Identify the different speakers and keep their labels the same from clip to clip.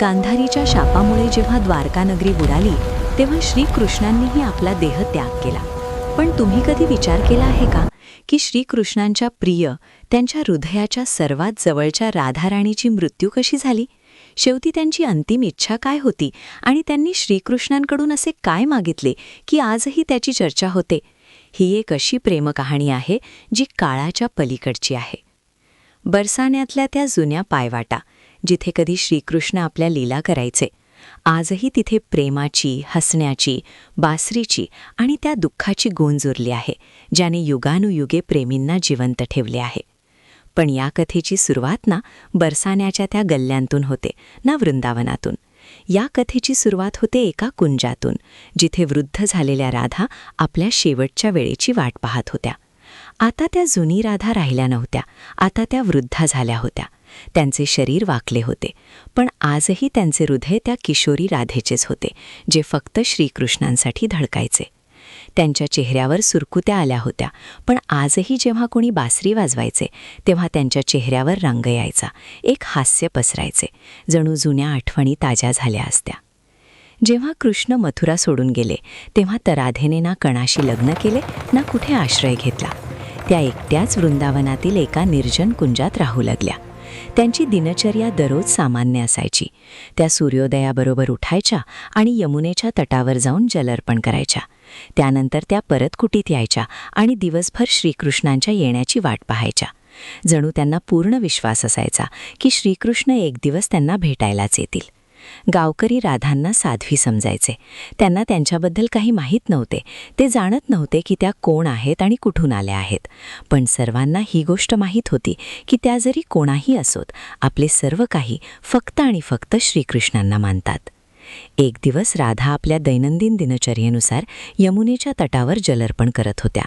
Speaker 1: गांधारीच्या शापामुळे जेव्हा द्वारकानगरी बुडाली तेव्हा श्रीकृष्णांनीही आपला देह त्याग केला. पण तुम्ही कधी विचार केला आहे का की श्रीकृष्णांच्या प्रिय त्यांच्या हृदयाच्या सर्वात जवळच्या राधाराणीची मृत्यू कशी झाली? शेवटी त्यांची अंतिम इच्छा काय होती आणि त्यांनी श्रीकृष्णांकडून असे काय मागितले की आजही त्याची चर्चा होते? ही एक अशी प्रेमकहाणी आहे जी काळाच्या पलीकडची आहे. बरसाण्यातल्या त्या जुन्या पायवाटा जिथे कधी श्रीकृष्ण आपल्या लीला करायचे. आजही तिथे प्रेमाची हसण्याची बासरीची आणि त्या दुःखाची गोंज उरली आहे ज्याने युगानुयुगे प्रेमींना जिवंत ठेवले आहे. पण या कथेची सुरुवात ना बरसाण्याच्या त्या गल्ल्यांतून होते ना वृंदावनातून. या कथेची सुरुवात होते एका कुंजातून जिथे वृद्ध झालेल्या राधा आपल्या शेवटच्या वेळेची वाट पाहत होत्या. आता त्या जुनी राधा राहिल्या नव्हत्या आता त्या वृद्धा झाल्या होत्या. त्यांचे शरीर वाकले होते. पण आजही त्यांचे हृदय त्या किशोरी राधेचेच होते जे फक्त श्रीकृष्णांसाठी धडकायचे. त्यांच्या चेहऱ्यावर सुरकुत्या आल्या होत्या पण आजही जेव्हा कोणी बासरी वाजवायचे तेव्हा त्यांच्या चेहऱ्यावर रंग यायचा एक हास्य पसरायचे जणू जुन्या आठवणी ताज्या झाल्या असत्या. जेव्हा कृष्ण मथुरा सोडून गेले तेव्हा तराधेने ना कणाशी लग्न केले ना कुठे आश्रय घेतला. त्या एकट्याच वृंदावनातील एका निर्जन कुंजात राहू लागल्या. त्यांची दिनचर्या दररोज सामान्य असायची. त्या सूर्योदयाबरोबर उठायच्या आणि यमुनेच्या तटावर जाऊन जलर्पण करायच्या. त्यानंतर त्या परत कुटीत यायच्या आणि दिवसभर श्रीकृष्णांच्या येण्याची वाट पाहायच्या. जणू त्यांना पूर्ण विश्वास असायचा की श्रीकृष्ण एक दिवस त्यांना भेटायलाच येतील. गावकरी राधांना साध्वी समजायचे. त्यांना त्यांच्याबद्दल काही माहीत नव्हते. ते जाणत नव्हते की त्या कोण आहेत आणि कुठून आल्या आहेत. पण सर्वांना ही गोष्ट माहीत होती की त्या जरी कोणाही असोत आपले सर्व काही फक्त आणि फक्त श्रीकृष्णांना मानतात. एक दिवस राधा आपल्या दैनंदिन दिनचर्येनुसार यमुनेच्या तटावर जलर्पण करत होत्या.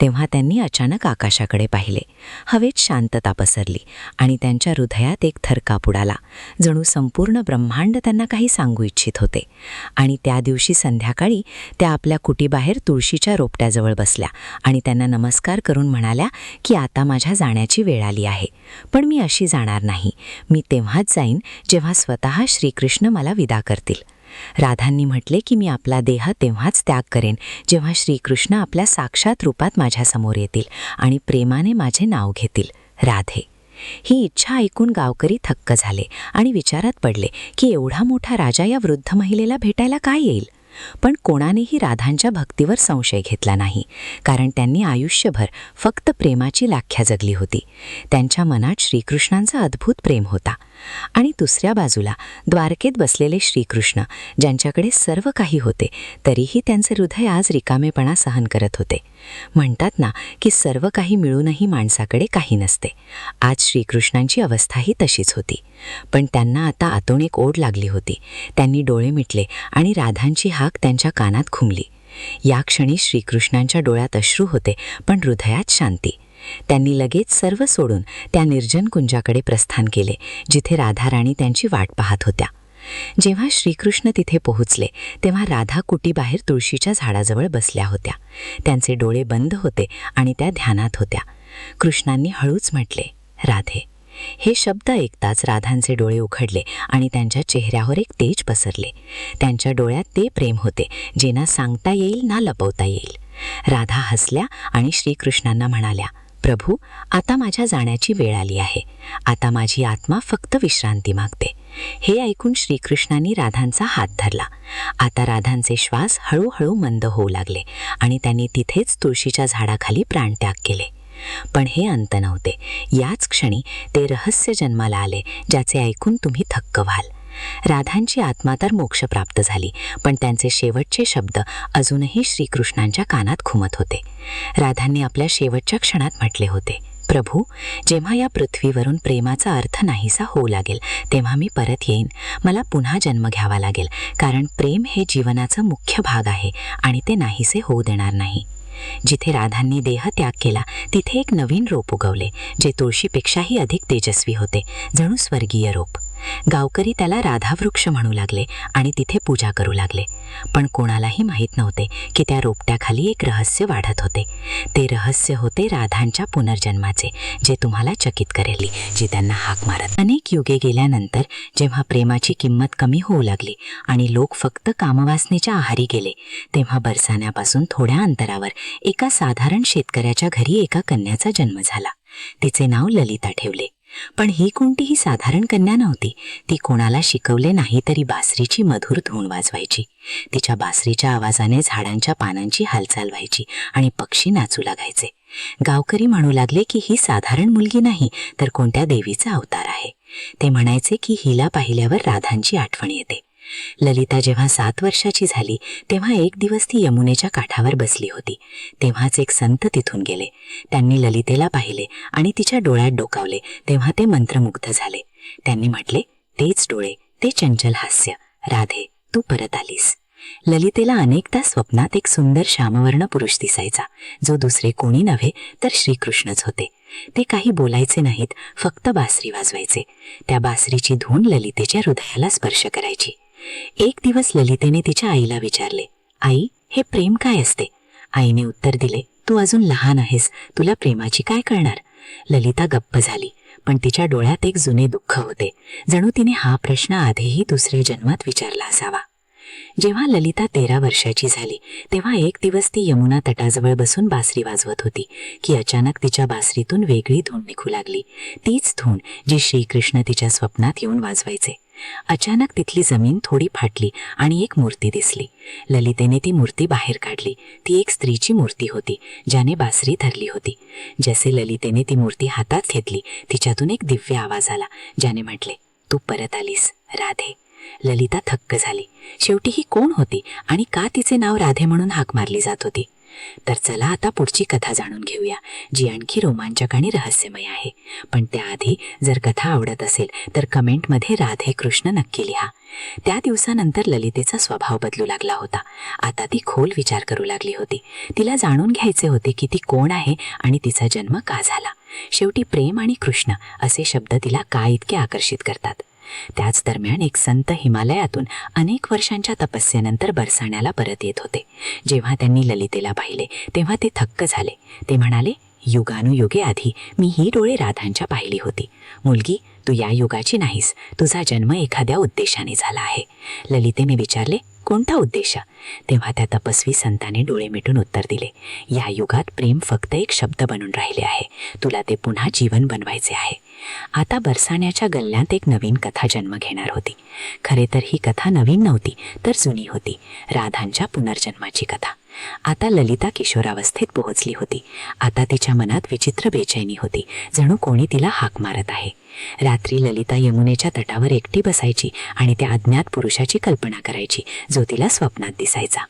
Speaker 1: तेव्हा त्यांनी अचानक आकाशाकडे पाहिले. हवेत शांतता पसरली आणि त्यांच्या हृदयात एक थरकाप उडाला. जणू संपूर्ण ब्रह्मांड त्यांना काही सांगू इच्छित होते. आणि त्या दिवशी संध्याकाळी त्या आपल्या कुटीबाहेर तुळशीच्या रोपट्याजवळ बसल्या आणि त्यांना नमस्कार करून म्हणाल्या की आता माझ्या जाण्याची वेळ आली आहे. पण मी अशी जाणार नाही. मी तेव्हाच जाईन जेव्हा स्वतः श्रीकृष्ण मला विदा करतील. राधांनी म्हटले की मी आपला देह तेव्हाच त्याग करेन जेव्हा श्रीकृष्ण आपल्या साक्षात रूपात माझ्यासमोर येतील आणि प्रेमाने माझे नाव घेतील. राधे. ही इच्छा ऐकून गावकरी थक्क झाले आणि विचारात पडले की एवढा मोठा राजा या वृद्ध महिलेला भेटायला काय येईल? पण कोणानेही राधांच्या भक्तीवर संशय घेतला नाही कारण त्यांनी आयुष्यभर फक्त प्रेमाची लाख्या जगली होती. त्यांच्या मनात श्रीकृष्णांचा अद्भुत प्रेम होता. आणि दुसऱ्या बाजूला द्वारकेत बसलेले श्रीकृष्ण ज्यांच्याकडे सर्व काही होते तरीही त्यांचे हृदय आज रिकामेपणा सहन करत होते. म्हणतात ना की सर्व काही मिळूनही माणसाकडे काही नसते. आज श्रीकृष्णांची अवस्थाही तशीच होती. पण त्यांना आता आतून एक ओढ लागली होती. त्यांनी डोळे मिटले आणि राधांची हाक त्यांच्या कानात खुमली या क्षणी श्रीकृष्णांच्या डोळ्यात अश्रू होते पण हृदयात शांती. त्यांनी लगेच सर्व सोडून त्या निर्जन कुंजाकडे प्रस्थान केले जिथे राधाराणी त्यांची वाट पाहत होत्या. जेव्हा श्रीकृष्ण तिथे पोहोचले तेव्हा राधा कुटीबाहेर तुळशीच्या झाडाजवळ बसल्या होत्या. त्यांचे डोळे बंद होते आणि त्या ध्यानात होत्या. कृष्णांनी हळूच म्हटले राधे हे शब्द ऐकताच राधांचे डोळे उघडले आणि त्यांच्या चेहऱ्यावर एक तेज पसरले. त्यांच्या डोळ्यात ते प्रेम होते जे ना सांगता येईल ना लपवता येईल. राधा हसल्या आणि श्रीकृष्णांना म्हणाल्या प्रभू आता माझ्या जाण्याची वेळ आली आहे. आता माझी आत्मा फक्त विश्रांती मागते. हे ऐकून श्रीकृष्णांनी राधांचा हात धरला. आता राधांचे श्वास हळूहळू मंद होऊ लागले आणि त्यांनी तिथेच तुळशीच्या झाडाखाली प्राणत्याग केले. पण हे अंत नव्हते. याच क्षणी ते रहस्य जन्माला आले ज्याचे ऐकून तुम्ही थक्क व्हाल. राधांची आत्मा तर मोक्ष प्राप्त झाली पण त्यांचे शेवटचे शब्द अजूनही श्रीकृष्णांच्या कानात घुमत होते. राधांनी आपल्या शेवटच्या क्षणात म्हटले होते प्रभू जेव्हा या पृथ्वीवरून प्रेमाचा अर्थ नाहीसा होऊ लागेल तेव्हा मी परत येईन. मला पुन्हा जन्म घ्यावा लागेल कारण प्रेम हे जीवनाचा मुख्य भाग आहे आणि ते नाहीसे होऊ देणार नाही. जिथे राधांनी देह त्याग केला तिथे एक नवीन रोप उगवले जे तुळशीपेक्षाही अधिक तेजस्वी होते जणू स्वर्गीय रोप. गावकरी त्याला राधावृक्ष म्हणू लागले आणि तिथे पूजा करू लागले. पण कोणालाही माहीत नव्हते की त्या रोपट्याखाली एक रहस्य वाढत होते. ते रहस्य होते राधांच्या पुनर्जन्माचे जे तुम्हाला चकित करेल जी त्यांना हाक मारत. अनेक युगे गेल्यानंतर जेव्हा प्रेमाची किंमत कमी होऊ लागली आणि लोक फक्त कामवासनेच्या आहारी गेले तेव्हा बरसाण्यापासून थोड्या अंतरावर एका साधारण शेतकऱ्याच्या घरी एका कन्याचा जन्म झाला. तिचे नाव ललिता ठेवले. पण ही कोणतीही साधारण कन्या नव्हती. ती कोणाला शिकवले नाही तरी बासरीची मधुर धूण वाजवायची. तिच्या बासरीच्या आवाजाने झाडांच्या पानांची हालचाल व्हायची आणि पक्षी नाचू लागायचे. गावकरी म्हणू लागले की ही साधारण मुलगी नाही तर कोणत्या देवीचा अवतार आहे? ते म्हणायचे की हिला पाहिल्यावर राधांची आठवण येते. ललिता जेव्हा सात वर्षाची झाली तेव्हा एक दिवस ती यमुनेच्या काठावर बसली होती. तेव्हाच एक संत तिथून गेले. त्यांनी ललितेला पाहिले आणि तिच्या डोळ्यात डोकावले तेव्हा ते मंत्रमुग्ध झाले. त्यांनी म्हटले तेच डोळे ते चंचल हास्य. राधे तू परत आलीस. ललितेला अनेकदा स्वप्नात एक सुंदर श्यामवर्ण पुरुष दिसायचा जो दुसरे कोणी नव्हे तर श्रीकृष्णच होते. ते काही बोलायचे नाहीत फक्त बासरी वाजवायचे. त्या बासरीची धून ललितेच्या हृदयाला स्पर्श करायची. एक दिवस ललितेने तिच्या आईला विचारले आई हे प्रेम काय असते? आईने उत्तर दिले तू अजून लहान आहेस तुला प्रेमाची काय कळणार? ललिता गप्प झाली पण तिच्या डोळ्यात एक जुने दुःख होते. जणू तिने हा प्रश्न आधीही दुसऱ्या जन्मात विचारला असावा. जेव्हा ललिता तेरा वर्षाची झाली तेव्हा एक दिवस ती यमुना तटाजवळ बसून बासरी वाजवत होती की अचानक तिच्या बासरीतून वेगळी धून निघू लागली. तीच धून जी श्रीकृष्ण तिच्या स्वप्नात येऊन वाजवायचे. अचानक तिथली जमीन थोडी फाटली आणि एक मूर्ती दिसली. ललितेने ती मूर्ती बाहेर काढली. ती एक स्त्रीची मूर्ती होती ज्याने बासरी धरली होती. जसे ललितेने ती मूर्ती हातात घेतली तिच्यातून एक दिव्य आवाज आला ज्याने म्हटले तू परत आलीस राधे. ललिता थक्क झाली. शेवटी ही कोण होती आणि का तिचे नाव राधे म्हणून हाक मारली जात होती? तर चला आता पुढची कथा जाणून घेऊया जी आणखी रोमांचक आणि रहस्यमय आहे. पण त्याआधी जर कथा आवडत असेल तर कमेंटमध्ये राधे कृष्ण नक्की लिहा. त्या दिवसानंतर ललितेचा स्वभाव बदलू लागला होता. आता ती खोल विचार करू लागली होती. तिला जाणून घ्यायचे होते की ती कोण आहे आणि तिचा जन्म का झाला. शेवटी प्रेम आणि कृष्ण असे शब्द तिला का इतके आकर्षित करतात? त्याच दरम्यान एक संत हिमालयातून अनेक वर्षांच्या तपस्येनंतर बरसाण्याला परत येत होते. जेव्हा त्यांनी ललितेला पाहिले तेव्हा ते थक्क झाले. ते म्हणाले युगानुयुगे आधी मी ही डोळे राधांच्या पाहिली होती. मुलगी तू या युगाची नाहीस. तुझा जन्म एखाद्या उद्देशाने झाला आहे. ललितेने विचारले कोणता उद्देश? तेव्हा त्या तपस्वी संताने डोळे मिटून उत्तर दिले या युगात प्रेम फक्त एक शब्द बनून राहिले आहे. तुला ते पुन्हा जीवन बनवायचे आहे. आता बरसाण्याच्या गल्ल्यात एक नवीन कथा जन्म घेणार होती. खरे तर ही कथा नवीन नव्हती तर जुनी होती. राधांच्या पुनर्जन्माची कथा. आता ललिता किशोरावस्थेत पोहोचली होती. आता तिच्या मनात विचित्र बेचैनी होती जणू कोणी तिला हाक मारत आहे. रात्री ललिता यमुनेच्या तटावर एकटी बसायची आणि त्या अज्ञात पुरुषाची कल्पना करायची जो तिला स्वप्नात दिसायचा.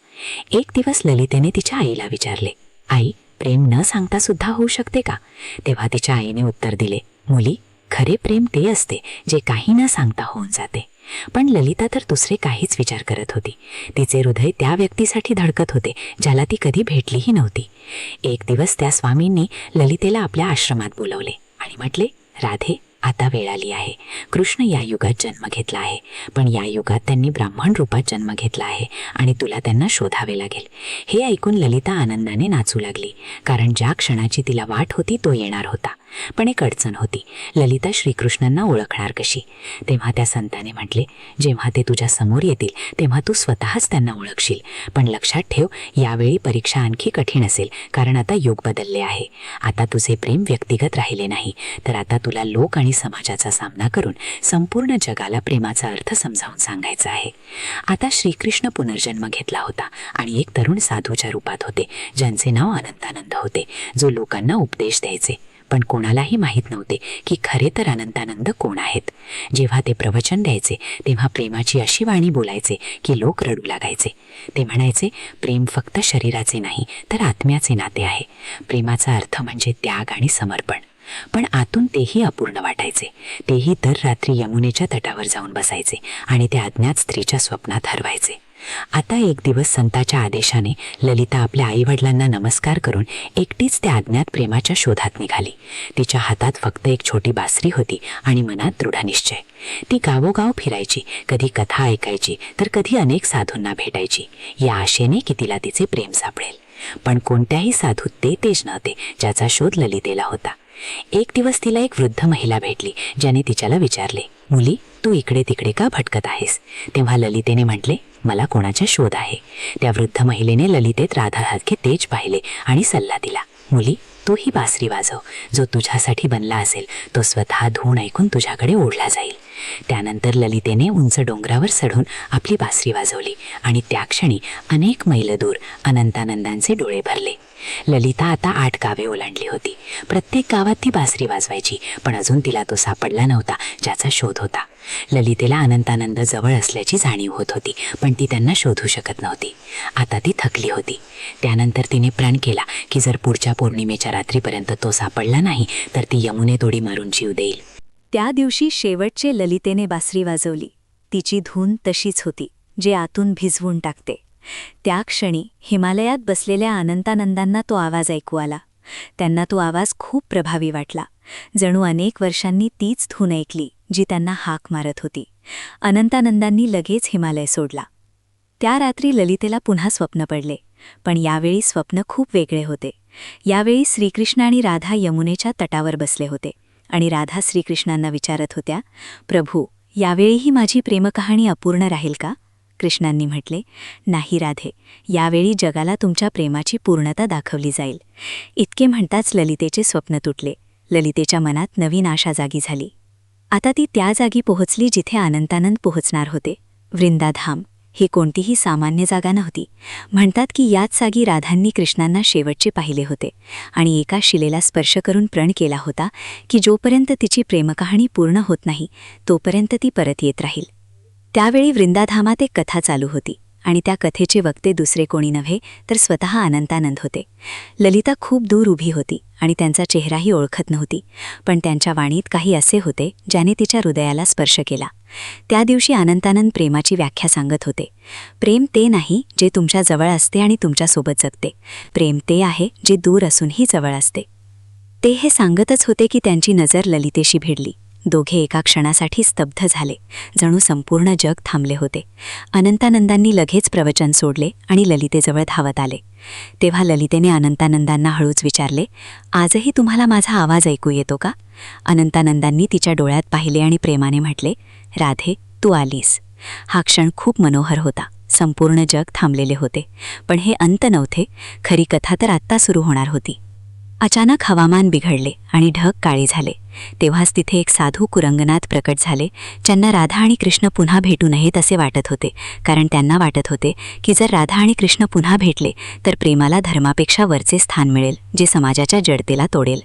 Speaker 1: एक दिवस ललितेने तिच्या आईला विचारले आई प्रेम न सांगता सुद्धा होऊ शकते का? तेव्हा तिच्या आईने उत्तर दिले मुली खरे प्रेम ते असते जे काही न सांगता होऊन जाते. पण ललिता तर दुसरे काहीच विचार करत होती. तिचे हृदय त्या व्यक्तीसाठी धडकत होते ज्याला ती कधी भेटलीही नव्हती. एक दिवस त्या स्वामींनी ललितेला आपल्या आश्रमात बोलवले आणि म्हटले राधे आता वेळ आली आहे. कृष्ण या युगात जन्म घेतला आहे. पण या युगात त्यांनी ब्राह्मण रूपात जन्म घेतला आहे आणि तुला त्यांना शोधावे लागेल. हे ऐकून ललिता आनंदाने नाचू लागली. कारण ज्या क्षणाची तिला वाट होती तो येणार होता. पण एक अडचण होती. ललिता श्रीकृष्णांना ओळखणार कशी? तेव्हा त्या संताने म्हटले जेव्हा ते तुझ्या समोर येतील तेव्हा तू स्वतःच त्यांना ओळखशील. पण लक्षात ठेव यावेळी परीक्षा आणखी कठीण असेल कारण आता युग बदलले आहे. आता तुझे प्रेम व्यक्तिगत राहिले नाही. तर आता तुला लोक आणि समाजाचा सामना करून संपूर्ण जगाला प्रेमाचा अर्थ समजावून सांगायचा आहे. आता श्रीकृष्ण पुनर्जन्म घेतला होता आणि एक तरुण साधूच्या रूपात होते ज्यांचे नाव आनंदानंद होते जो लोकांना उपदेश द्यायचे. पण कोणालाही माहीत नव्हते की खरे तर अनंतानंद कोण आहेत. जेव्हा ते प्रवचन द्यायचे तेव्हा प्रेमाची अशी वाणी बोलायचे की लोक रडू लागायचे. ते म्हणायचे प्रेम फक्त शरीराचे नाही तर आत्म्याचे नाते आहे. प्रेमाचा अर्थ म्हणजे त्याग आणि समर्पण. पण आतून तेही अपूर्ण वाटायचे. तेही दर रात्री यमुनेच्या तटावर जाऊन बसायचे आणि त्या अज्ञात स्त्रीच्या स्वप्नात हरवायचे.
Speaker 2: आता एक दिवस संताच्या आदेशाने ललिता आपल्या आईवडिलांना नमस्कार करून एकटीच त्या अज्ञात प्रेमाच्या शोधात निघाली. तिच्या हातात फक्त एक छोटी बासरी होती आणि मनात दृढ निश्चय. ती गावोगाव फिरायची कधी कथा ऐकायची तर कधी अनेक साधूंना भेटायची. या आशेने की तिला तिचे प्रेम सापडेल. पण कोणत्याही साधूत ते तेज नव्हते ज्याचा शोध ललितेला होता. एक दिवस तिला एक वृद्ध महिला भेटली ज्याने तिच्याला विचारले मुली तू इकडे तिकडे का भटकत आहेस? तेव्हा ललितेने म्हटले मला कोणाचा शोध आहे. त्या वृद्ध महिलेने ललितेत राधासारखे तेज पाहिले आणि सल्ला दिला मुली तू ही बासरी वाजव. जो तुझ्यासाठी बनला असेल तो स्वतः धून ऐकून तुझ्याकडे ओढला जाईल. त्यानंतर ललितेने उंच डोंगरावर चढून आपली बासरी वाजवली आणि त्या क्षणी अनेक मैल दूर अनंतानंदांचे डोळे भरले. ललिता आता आठ गावे ओलांडली होती. प्रत्येक गावात ती बासरी वाजवायची पण अजून तिला तो सापडला नव्हता ज्याचा शोध होता. ललितेला अनंतानंद जवळ असल्याची जाणीव होत होती पण ती त्यांना शोधू शकत नव्हती. आता ती थकली होती. त्यानंतर तिने प्रण केला की जर पुढच्या पौर्णिमेच्या रात्रीपर्यंत तो सापडला नाही तर ती यमुने तोडी मारून जीव देईल.
Speaker 1: त्या दिवशी शेवटचे ललितेने बासरी वाजवली. तिची धून तशीच होती जे आतून भिजवून टाकते. त्या क्षणी हिमालयात बसलेल्या अनंतानंदांना तो आवाज ऐकू आला. त्यांना तो आवाज खूप प्रभावी वाटला. जणू अनेक वर्षांनी तीच धून ऐकली जी त्यांना हाक मारत होती. अनंतानंदांनी लगेच हिमालय सोडला. त्या रात्री ललितेला पुन्हा स्वप्न पडले पण यावेळी स्वप्न खूप वेगळे होते. यावेळी श्रीकृष्ण आणि राधा यमुनेच्या तटावर बसले होते आणि राधा श्रीकृष्णांना विचारत होत्या प्रभू यावेळीही माझी प्रेमकहाणी अपूर्ण राहील का? कृष्णांनी म्हटले नाही राधे यावेळी जगाला तुमच्या प्रेमाची पूर्णता दाखवली जाईल. इतके म्हणताच ललितेचे स्वप्न तुटले. ललितेच्या मनात नवीन आशा जागी झाली. आता ती त्या जागी पोहोचली जिथे अनंतानंद पोहोचणार होते. वृंदाधाम ही कोणतीही सामान्य जागा नव्हती. म्हणतात की याच जागी राधांनी कृष्णांना शेवटचे पाहिले होते आणि एका शिलेला स्पर्श करून प्रण केला होता की जोपर्यंत तिची प्रेमकहाणी पूर्ण होत नाही तोपर्यंत ती परत येत राहील. त्यावेळी वृंदाधामात एक कथा चालू होती आणि त्या कथेचे वक्ते दुसरे कोणी नव्हे तर स्वतः अनंतानंद होते. ललिता खूप दूर उभी होती आणि त्यांचा चेहराही ओळखत नव्हती पण त्यांच्या वाणीत काही असे होते ज्याने तिच्या हृदयाला स्पर्श केला. त्या दिवशी अनंतानंद प्रेमाची व्याख्या सांगत होते. प्रेम ते नाही जे तुमच्या जवळ असते आणि तुमच्यासोबत जगते. प्रेम ते आहे जे दूर असूनही जवळ असते. ते हे सांगतच होते की त्यांची नजर ललितेशी भिडली. दोघे एका क्षणासाठी स्तब्ध झाले. जणू संपूर्ण जग थांबले होते. अनंतानंदांनी लगेच प्रवचन सोडले आणि ललितेजवळ धावत आले. तेव्हा ललितेने अनंतानंदांना हळूच विचारले आजही तुम्हाला माझा आवाज ऐकू येतो का? अनंतानंदांनी तिच्या डोळ्यात पाहिले आणि प्रेमाने म्हटले राधे तू आलीस. हा क्षण खूप मनोहर होता. संपूर्ण जग थांबलेले होते. पण हे अंत नव्हते. खरी कथा तर आत्ता सुरू होणार होती. अचानक हवामान बिघडले आणि ढग काळी झाले. तेव्हाच तिथे एक साधू कुरंगनाथ प्रकट झाले. ज्यांना राधा आणि कृष्ण पुन्हा भेटू नयेत असे वाटत होते. कारण त्यांना वाटत होते की जर राधा आणि कृष्ण पुन्हा भेटले तर प्रेमाला धर्मापेक्षा वरचे स्थान मिळेल जे समाजाच्या जडतेला तोडेल.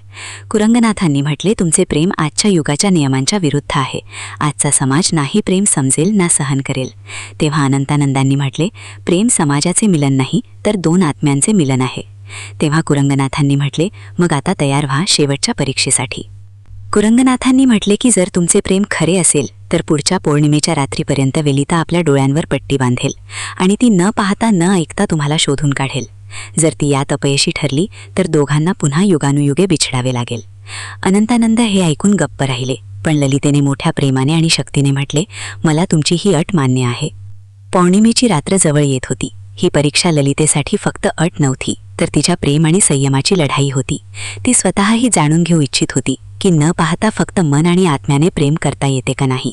Speaker 1: कुरंगनाथांनी म्हटले तुमचे प्रेम आजच्या युगाच्या नियमांच्या विरुद्ध आहे. आजचा समाज नाही प्रेम समजेल ना सहन करेल. तेव्हा अनंतानंदांनी म्हटले प्रेम समाजाचे मिलन नाही तर दोन आत्म्यांचे मिलन आहे. तेव्हा कुरंगनाथांनी म्हटले मग आता तयार व्हा शेवटच्या परीक्षेसाठी. कुरंगनाथांनी म्हटले की जर तुमचे प्रेम खरे असेल तर पुढच्या पौर्णिमेच्या रात्रीपर्यंत वेलिता आपल्या डोळ्यांवर पट्टी बांधेल आणि ती न पाहता न ऐकता तुम्हाला शोधून काढेल. जर ती यात अपयशी ठरली तर दोघांना पुन्हा युगानुयुगे बिछडावे लागेल. अनंतानंद हे ऐकून गप्प राहिले पण ललितेने मोठ्या प्रेमाने आणि शक्तीने म्हटले मला तुमची ही अट मान्य आहे. पौर्णिमेची रात्र जवळ येत होती. ही परीक्षा ललितेसाठी फक्त अट नव्हती तर तिच्या प्रेम आणि संयमाची लढाई होती. ती स्वतःही जाणून घेऊ इच्छित होती की न पाहता फक्त मन आणि आत्म्याने प्रेम करता येते का नाही.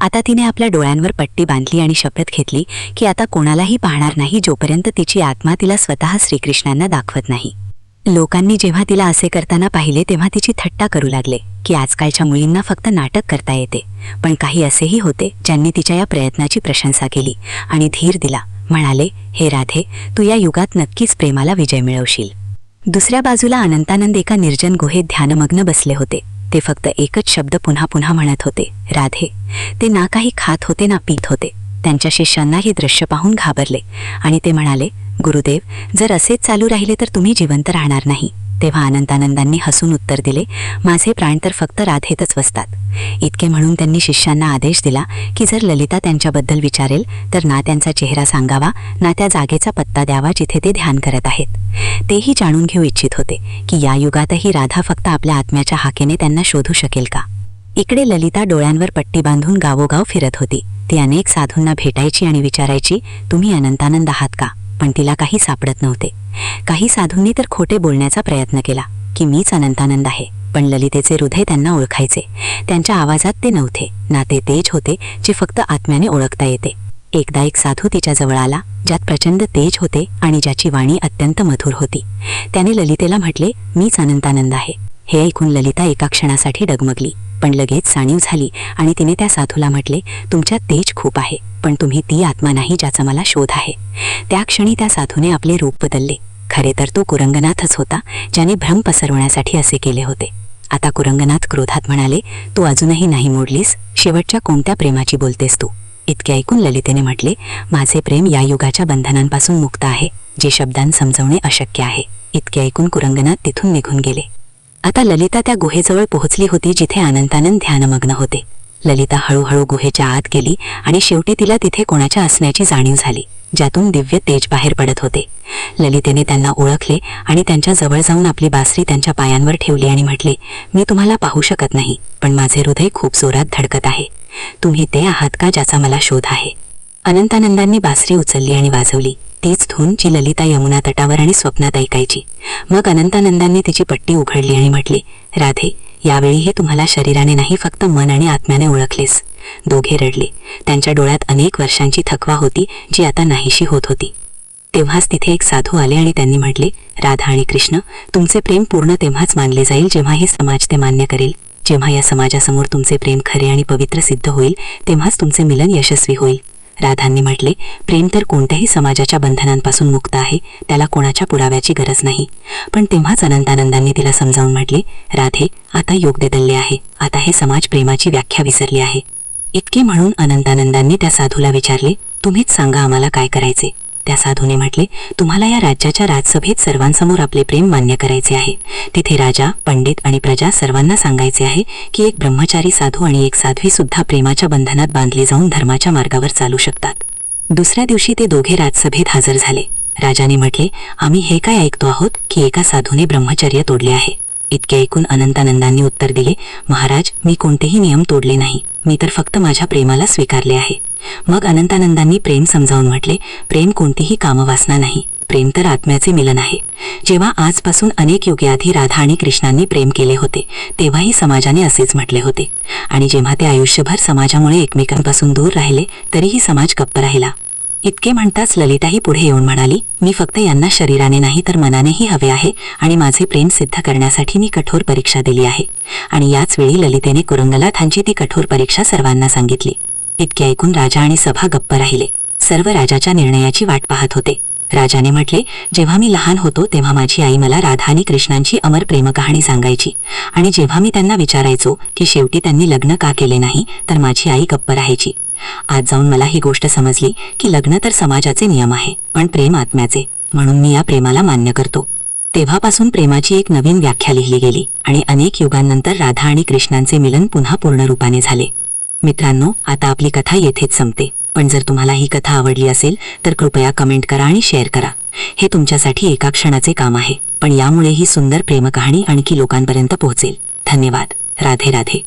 Speaker 1: आता तिने आपल्या डोळ्यांवर पट्टी बांधली आणि शपथ घेतली की आता कोणालाही पाहणार नाही जोपर्यंत तिची आत्मा तिला स्वतः श्रीकृष्णांना दाखवत नाही. लोकांनी जेव्हा तिला असे करताना पाहिले तेव्हा तिची थट्टा करू लागले की आजकालच्या मुलींना फक्त नाटक करता येते. पण काही असेही होते ज्यांनी तिच्या या प्रयत्नाची प्रशंसा केली आणि धीर दिला. म्हणाले हे राधे तू या युगात नक्कीच प्रेमाला विजय मिळवशील. दुसऱ्या बाजूला अनंतानंद एका निर्जन गुहेत ध्यानमग्न बसले होते. ते फक्त एकच शब्द पुन्हा पुन्हा म्हणत होते राधे ते ना काही खात होते ना पीत होते. त्यांच्या शिष्यांना हे दृश्य पाहून घाबरले आणि ते म्हणाले गुरुदेव जर असेच चालू राहिले तर तुम्ही जिवंत राहणार नाही. तेव्हा अनंतानंदांनी हसून उत्तर दिले माझे प्राण तर फक्त राधेतच वसतात इतके म्हणून त्यांनी शिष्यांना आदेश दिला की जर ललिता त्यांच्याबद्दल विचारेल तर ना त्यांचा चेहरा सांगावा ना त्या जागेचा पत्ता द्यावा जिथे ते ध्यान करत आहेत. तेही जाणून घेऊ इच्छित होते की या युगातही राधा फक्त आपल्या आत्म्याच्या हाकेने त्यांना शोधू शकेल का? इकडे ललिता डोळ्यांवर पट्टी बांधून गावोगाव फिरत होती. ती अनेक साधूंना भेटायची आणि विचारायची तुम्ही अनंतानंद आहात का? पण तिला काही सापडत नव्हते. काही साधूंनी तर खोटे बोलण्याचा प्रयत्न केला की मीच अनंतानंद आहे. पण ललितेचे हृदय त्यांना ओळखायचे. त्यांच्या आवाजात ते नव्हते. ना ते तेज होते जे फक्त आत्म्याने ओळखता येते. एकदा एक साधू तिच्या जवळ आला ज्यात प्रचंड तेज होते आणि ज्याची वाणी अत्यंत मधुर होती. त्याने ललितेला म्हटले मीच अनंतानंद आहे. हे ऐकून ललिता एका क्षणासाठी डगमगली. पण लगेच जाणीव झाली आणि तिने त्या साधूला म्हटले तुमच्यात तेज खूप आहे पण तुम्ही ती आत्मा नाही ज्याचा मला शोध आहे. त्या क्षणी त्या साधूने आपले रूप बदलले. खरे तर तो कुरंगनाथच होता ज्याने भ्रम पसरवण्यासाठी असे केले होते. आता कुरंगनाथ क्रोधात म्हणाले तू अजूनही नाही मोडलीस? शेवटच्या कोणत्या प्रेमाची बोलतेस तू? इतके ऐकून ललितेने म्हटले माझे प्रेम या युगाच्या बंधनांपासून मुक्त आहे जे शब्दांत समजवणे अशक्य आहे. इतके ऐकून कुरंगनाथ तिथून निघून गेले. आता ललिता त्या गुहेजवळ पोहोचली होती जिथे अनंतानंद ध्यानमग्न होते. ललिता हळूहळू गुहेच्या आत गेली आणि शेवटी तिला तिथे कोणाच्या असण्याची जाणीव झाली ज्यातून दिव्य तेज बाहेर पडत होते. ललितेने त्यांना ओळखले आणि त्यांच्या जवळ जाऊन आपली बासरी त्यांच्या पायांवर ठेवली आणि म्हटले मी तुम्हाला पाहू शकत नाही पण माझे हृदय खूप जोरात धडकत आहे. तुम्ही ते आहात का ज्याचा मला शोध आहे? अनंतानंदांनी बासरी उचलली आणि वाजवली. तीच धून जी ललिता यमुना तटावर आणि स्वप्नात ऐकायची. मग अनंतानंदांनी तिची पट्टी उघडली आणि म्हटले राधे यावेळी हे तुम्हाला शरीराने नाही फक्त मन आणि आत्म्याने ओळखलेस. दोघे रडले. त्यांच्या डोळ्यात अनेक वर्षांची थकवा होती जी आता नाहीशी होत होती. तेव्हाच तिथे एक साधू आले आणि त्यांनी म्हटले राधा आणि कृष्ण तुमचे प्रेम पूर्ण तेव्हाच मानले जाईल जेव्हा हे समाज ते मान्य करेल. जेव्हा या समाजासमोर तुमचे प्रेम खरे आणि पवित्र सिद्ध होईल तेव्हाच तुमचे मिलन यशस्वी होईल. राधांनी म्हटले प्रेम तर कोणत्याही समाजाच्या बंधनांपासून मुक्त आहे त्याला कोणाच्या पुराव्याची गरज नाही. पण तेव्हाच अनंतानंदांनी तिला समजावून म्हटले राधे आता योग बदलले आहे. आता हे समाज प्रेमाची व्याख्या विसरली आहे. इतके म्हणून अनंतानंदांनी त्या साधूला विचारले तुम्हीच सांगा आम्हाला काय करायचे? त्या साधूने म्हटले तुम्हाला या राज्याच्या राजसभेत सर्वांसमोर आपले प्रेम मान्य करायचे आहे. तिथे राजा पंडित आणि प्रजा सर्वांना सांगायचे आहे की एक ब्रह्मचारी साधू आणि एक साध्वी सुद्धा प्रेमाच्या बंधनात बांधले जाऊन धर्माच्या मार्गावर चालू शकतात. दुसऱ्या दिवशी ते दोघे राजसभेत हजर झाले. राजाने म्हटले आम्ही हे काय ऐकतो आहोत की एका साधूने ब्रह्मचर्य तोडले आहे? इतके ऐकून अनंतानंदांनी उत्तर दिले महाराज मी कोणतेही नियम तोडले नाही. मी तर फक्त माझ्या प्रेमाला स्वीकारले आहे. मग अनंतानंदांनी प्रेम समजावून म्हटले प्रेम कोणतीही कामवासना नाही. प्रेम तर आत्म्याचे मिलन आहे. जेव्हा आजपासून अनेक युगे आधी राधा आणि कृष्णांनी प्रेम केले होते तेव्हाही समाजाने असेच म्हटले होते. आणि जेव्हा ते आयुष्यभर समाजामुळे एकमेकांपासून दूर राहिले तरीही समाज गप्प राहिला. इतके म्हणताच ललिताही पुढे येऊन म्हणाली मी फक्त यांना शरीराने नाही तर मनानेही हवे आहे आणि माझे प्रेम सिद्ध करण्यासाठी मी कठोर परीक्षा दिली आहे. आणि याच वेळी ललितेने कुरुंगलाथांची ती कठोर परीक्षा सर्वांना सांगितली. इतके ऐकून राजा आणि सभा गप्प राहिले. सर्व राजाच्या निर्णयाची वाट पाहत होते. राजाने म्हटले जेव्हा मी लहान होतो तेव्हा माझी आई मला राधा आणि कृष्णांची अमर प्रेमकहाणी सांगायची. आणि जेव्हा मी त्यांना विचारायचो की शेवटी त्यांनी लग्न का केले नाही तर माझी आई गप्प राहायची. आज जाऊन मला ही गोष्ट समजली की लग्न तर समाजाचे नियम आहे पण प्रेम आत्म्याचे. म्हणून मी या प्रेमाला मान्य करतो. तेव्हापासून प्रेमाची एक नवीन व्याख्या लिहिली गेली आणि अनेक युगांनंतर राधा आणि कृष्णांचे मिलन पुन्हा पूर्ण रूपाने झाले. मित्रांनो आता आपली कथा येथेच संपते. पण जर तुम्हाला ही कथा आवडली असेल तर कृपया कमेंट करा आणि शेअर करा. हे तुमच्यासाठी एका क्षणाचे काम आहे पण यामुळे ही सुंदर प्रेमकहाणी आणखी लोकांपर्यंत पोहोचेल. धन्यवाद. राधे राधे.